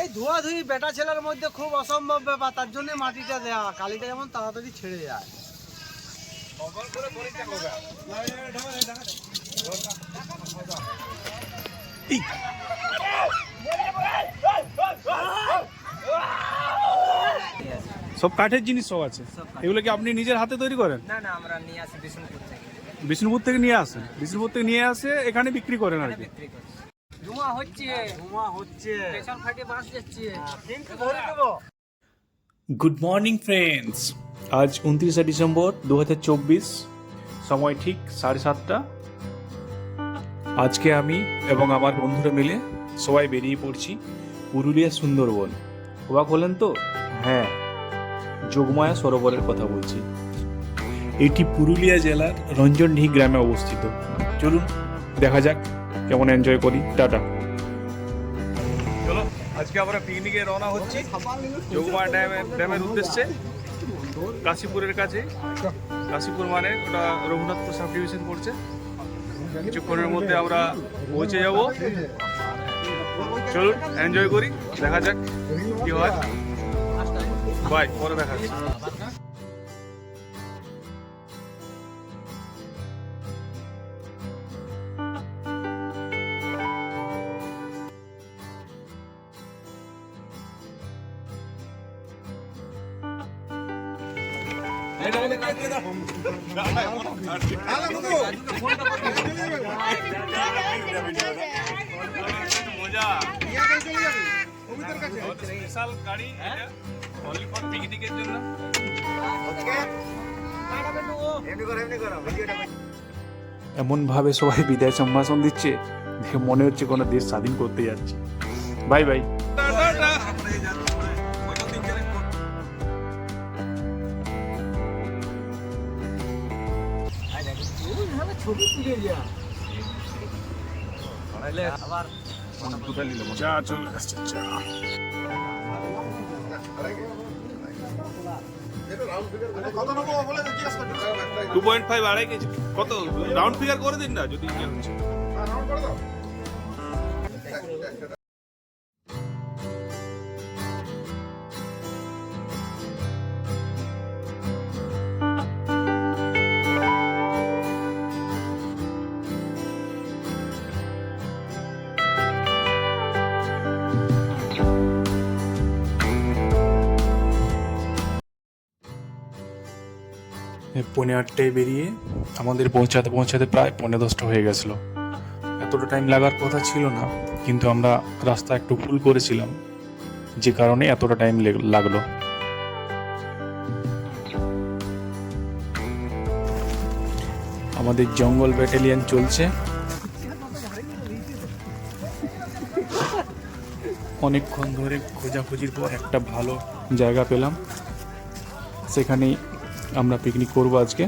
এই ধোয়া ধুই বেটা ছেলের মধ্যে খুব অসম্ভব ব্যাপার তার জন্য মাটিটা দেওয়া কালিটা যেমন তাড়াতাড়ি ছেড়ে যায়। সব কাঠের জিনিস সব আছে? এগুলো কি আপনি নিজের হাতে তৈরি করেন? না না আমরা নিয়ে আসি বিষ্ণুপুর থেকে। বিষ্ণুপুর থেকে নিয়ে আসেন? বিষ্ণুপুর থেকে নিয়ে আসে এখানে বিক্রি করেন আর কি? ধোঁয়া হচ্ছে। ধোঁয়া হচ্ছে। পেছন ফাটে বাঁশ যাচ্ছে। কিন্তু ধরে দেবো গুড মর্নিং ফ্রেন্ডস আজ উনত্রিশে ডিসেম্বর দু হাজার চব্বিশ সময় ঠিক সাড়ে সাতটা। আজকে আমি এবং আমার বন্ধুরা মিলে সবাই বেরিয়ে পড়ছি পুরুলিয়া সুন্দরবন। অবাক হলেন তো? হ্যাঁ যোগমায়া সরোবরের কথা বলছি। এটি পুরুলিয়া জেলার রঞ্জনডিহি গ্রামে অবস্থিত। চলুন দেখা যাক কেমন এনজয় করি? টাটা। চলো, আজকে আমরা পিকনিকে রওনা হচ্ছি। যোগমায়া ড্যামে ড্যামের উদ্দেশ্যে। কাশীপুরের কাছে। কাশীপুর মানে ওটা রঘুনাথপুর সাব ডিভিশন পড়ছে কিছুক্ষণের মধ্যে আমরা পৌঁছে যাব। চলুন এনজয় করি। দেখা যাক কি হয়। বাই পরে দেখা এমন ভাবে সবাই বিদায় সম্ভাষণ দিচ্ছে দেখে মনে হচ্ছে কোনো দেশ স্বাধীন করতে যাচ্ছে। Bye bye. ছবি তুলে যা। আবার চলে আসছে টু পয়েন্ট ফাইভ আড়াই কেজি। কত? রাউন্ড ফিগার করে দিন না যদি পৌনে আটটায় বেরিয়ে আমাদের পৌঁছাতে পৌঁছাতে প্রায় পৌনে দশটা হয়ে গেছিল। এতটা টাইম লাগার কথা ছিল না, কিন্তু আমরা রাস্তা একটু ভুল করেছিলাম, যে কারণে এতটা টাইম লাগল। আমাদের জঙ্গল ব্যাটালিয়ন চলছে। অনেকক্ষণ ধরে খোঁজাখুঁজির পর একটা ভালো জায়গা পেলাম। সেখানেই আমরা পিকনিক করব আজকে।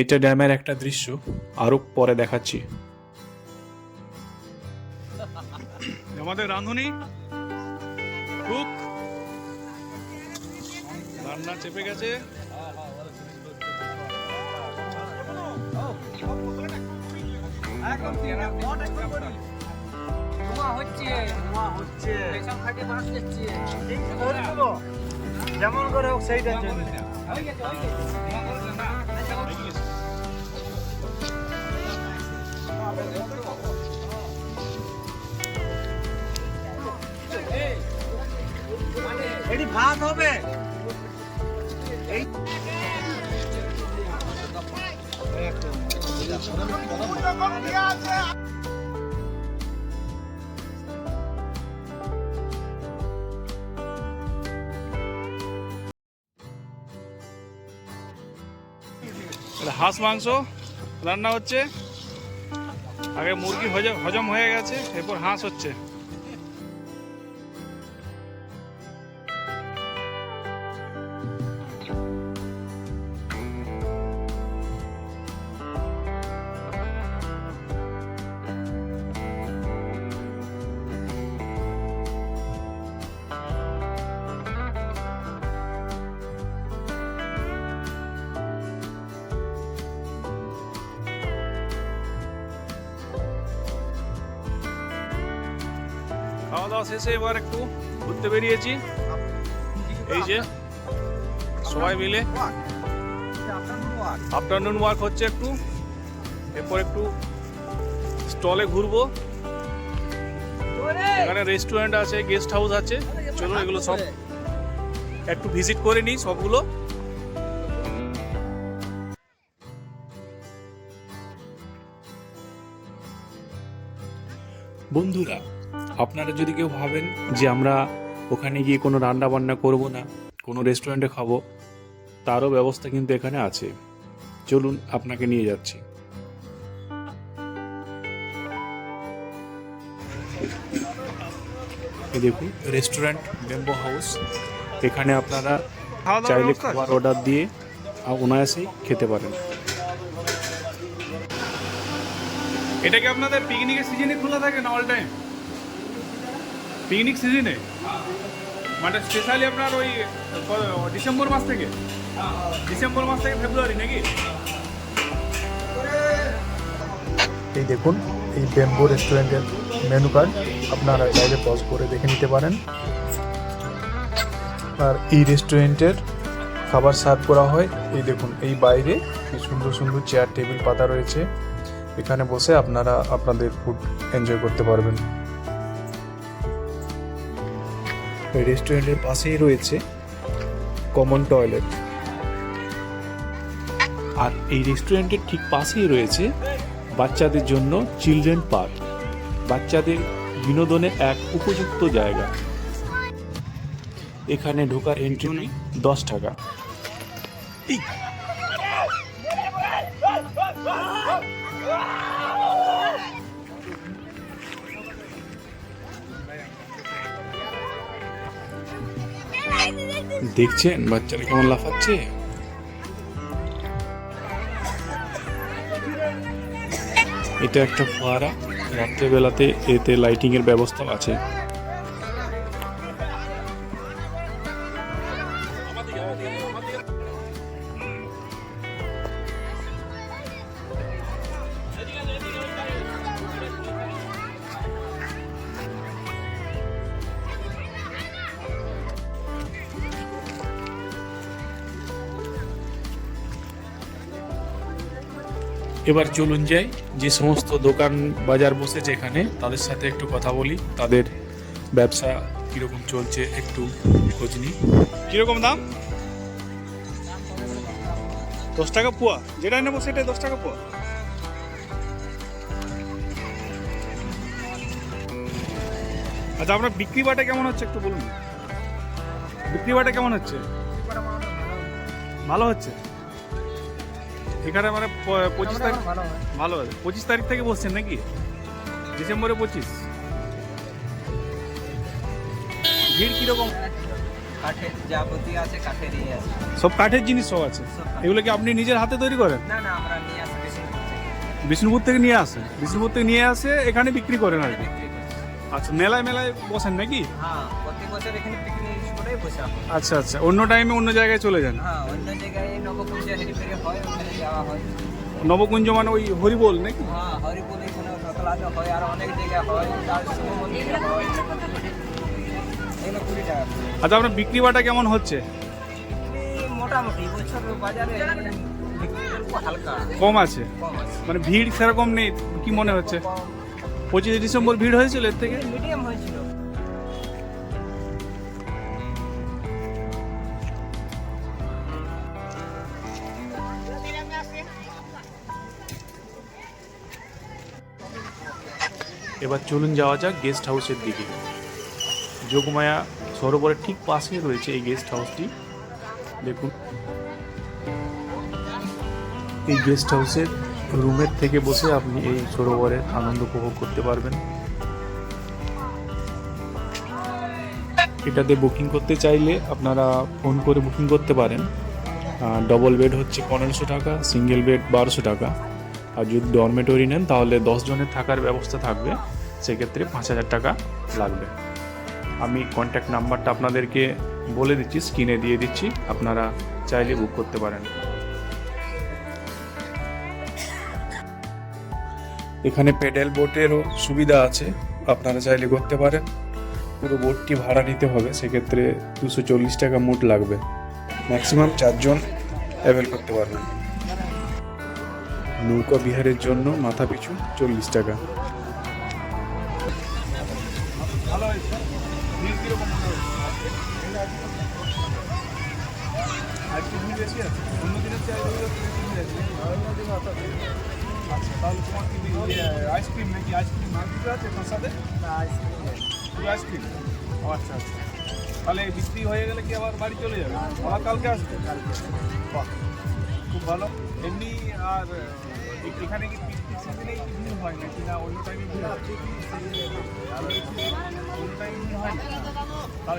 এটা ড্যামের একটা দৃশ্য। আরও পরে দেখাচ্ছি। আমাদের রাঁধুনি কুক। রান্না চেপে গেছে। যেমন করে হোক সেইটার জন্য এটি ভাত হবে। হাঁস মাংস। রান্না হচ্ছে। আগে মুরগি হজম হজম হয়ে গেছে এরপর হাঁস হচ্ছে। খাওয়া দাওয়া শেষে এবার একটু ঘুরতে বেরিয়েছি। এই যে, সবাই মিলে আফটারনুন ওয়ার্ক হচ্ছে একটু। এরপর একটু স্টলে ঘুরবো। এখানে রেস্টুরেন্ট আছে, গেস্ট হাউস আছে। চলুন এগুলো সব একটু ভিজিট করে নিই সবগুলো। বন্ধুরা আপনারা যদি কেউ ভাবেন যে আমরা ওখানে গিয়ে কোনো রান্না বান্না করব না কোনো রেস্টুরেন্টে খাব তারও ব্যবস্থা কিন্তু এখানে আছে। চলুন আপনাকে নিয়ে যাচ্ছি। দেখুন রেস্টুরেন্ট বেম্বো হাউস। এখানে আপনারা চাইলে খাবার অর্ডার দিয়ে অনায়াসেই খেতে পারেন। এটা কি আপনাদের পিকনিকের সিজনে খোলা থাকে না অল টাইম পিকনিক সিজনে? মানে স্পেশালি আপনার ওই ডিসেম্বর মাস থেকে? ডিসেম্বর মাস থেকে ফেব্রুয়ারি নাকি? এই দেখুন, এই বেম্বো রেস্টুরেন্টের মেনু কার্ড আপনারা চাইলে পজ করে দেখে নিতে পারেন। আর এই রেস্টুরেন্টের খাবার সার্ভ করা হয়, এই দেখুন, এই বাইরে কি সুন্দর সুন্দর চেয়ার টেবিল পাতা রয়েছে। এখানে বসে আপনারা আপনাদের ফুড এনজয় করতে পারবেন। রেস্টুরেন্টের পাশেই রয়েছে কমন টয়লেট আর এই রেস্টুরেন্টের ঠিক পাশেই রয়েছে বাচ্চাদের জন্য চিলড্রেন পার্ক বাচ্চাদের বিনোদনের এক উপযুক্ত জায়গা। এখানে ঢোকার এন্ট্রি দশ টাকা। দেখছেন? বাচ্চারা কেমন লাফাচ্ছে? এটা একটা ফোয়ারা। রাত্রেবেলাতে এতে লাইটিং এর ব্যবস্থা আছে। এবার চলুন যাই। যে সমস্ত দোকান বাজার বসেছে এখানে তাদের সাথে একটু কথা বলি। তাদের ব্যবসা কীরকম চলছে একটু খোঁজ নিই। কীরকম দাম? দশ টাকা পোয়া। যেটা নেব সেটাই দশ টাকা পোয়া। আচ্ছা আপনার বিক্রি বাটা কেমন হচ্ছে একটু বলুন। বিক্রি বাটা কেমন হচ্ছে? ভালো হচ্ছে? এখানে মানে পঁচিশ তারিখ ভালো আছে। পঁচিশ তারিখ থেকে বসছেন নাকি? ডিসেম্বরে পঁচিশ। ভিড় কীরকম? কাঠের যাবতীয় আছে কাঠেরই আছে। সব কাঠের জিনিস সব আছে? এগুলো কি আপনি নিজের হাতে তৈরি করেন? না না আমরা নিয়ে আসি বিষ্ণুপুর থেকে। নিয়ে আসেন? বিষ্ণুপুর থেকে নিয়ে আসে এখানে বিক্রি করেন আর কি। আচ্ছা মেলায় মেলায় বসেন নাকি? হ্যাঁ প্রতি বছর এখানে পিকনিক বসে আচ্ছা আচ্ছা। অন্য টাইমে অন্য জায়গায় চলে যান? হ্যাঁ অন্য জায়গায় নবকুঞ্জ হেরিফেরি হয় ওখানে যাওয়া হয়। নবকুঞ্জ মানে ওই হরিবোল নাকি? হ্যাঁ হরিপুর এখানে সতলাতে হয় আর অনেক জায়গায় হয় তার শিব মন্দিরে হয়। এগুলো কুড়ি টাকা আচ্ছা আপনার বিক্রি বাটা কেমন হচ্ছে? মোটামুটি বছর বাজারে হালকা। কম আছে? মানে ভিড় সেরকম নেই কি মনে হচ্ছে? পঁচিশে ডিসেম্বর ভিড় হয়েছিল এর থেকে? মিডিয়াম এবার চলুন যাওয়া যাক গেস্ট হাউসের দিকে। যোগমায়া সরোবরের ঠিক পাশে রয়েছে এই গেস্ট হাউসটি দেখুন। এই গেস্ট হাউসের রুমের থেকে বসে আপনি এই সরোবরের আনন্দ উপভোগ করতে পারবেন। এটাতে বুকিং করতে চাইলে আপনারা ফোন করে বুকিং করতে পারেন। ডবল বেড হচ্ছে পনেরোশো টাকা সিঙ্গেল বেড বারোশো টাকা। আর যদি ডরমেটরি নেন, তাহলে জনের থাকার ব্যবস্থা থাকবে। সেক্ষেত্রে পাঁচ হাজার টাকা লাগবে। আমি কন্ট্যাক্ট নাম্বারটা আপনাদেরকে বলে দিচ্ছি স্ক্রিনে দিয়ে দিচ্ছি। আপনারা চাইলে বুক করতে পারেন। এখানে পেডেল বোটেরও সুবিধা আছে। আপনারা চাইলে করতে পারেন। পুরো বোটটি ভাড়া নিতে হবে। সেক্ষেত্রে দুশো চল্লিশ টাকা মোট লাগবে। ম্যাক্সিমাম চারজন অ্যাভেল করতে পারবেন। নৌকা বিহারের জন্য মাথা পিছু চল্লিশ টাকা। আইসক্রিম নাকি আইসক্রিম আছে তোর সাথে আইসক্রিম আচ্ছা আচ্ছা। তাহলে বিক্রি হয়ে গেলে কি আবার বাড়ি চলে যাবে? আবার কালকে আসবে? বাহ খুব ভালো। এমনি আর এখানে কি পিকনিক সিজনে কি ভিড় হয় নাকি না অন্য টাইমে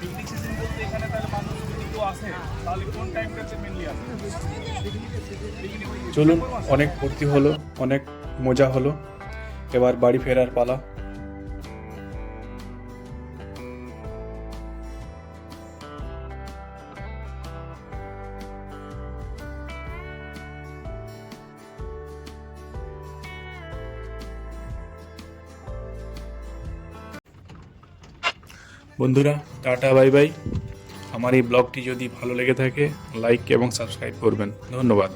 পিকনিক সিজন বলতে এখানে তাহলে মানুষ যদি কেউ আসে, তাহলে কোন টাইমটাতে মেনলি আসে? চলুন, অনেক ভর্তি হলো, অনেক মজা হলো। এবার বাড়ি ফেরার পালা। বন্ধুরা, টাটা, বাই বাই। আমার এই ব্লগটি যদি ভালো লেগে থাকে লাইক এবং সাবস্ক্রাইব করবেন। ধন্যবাদ।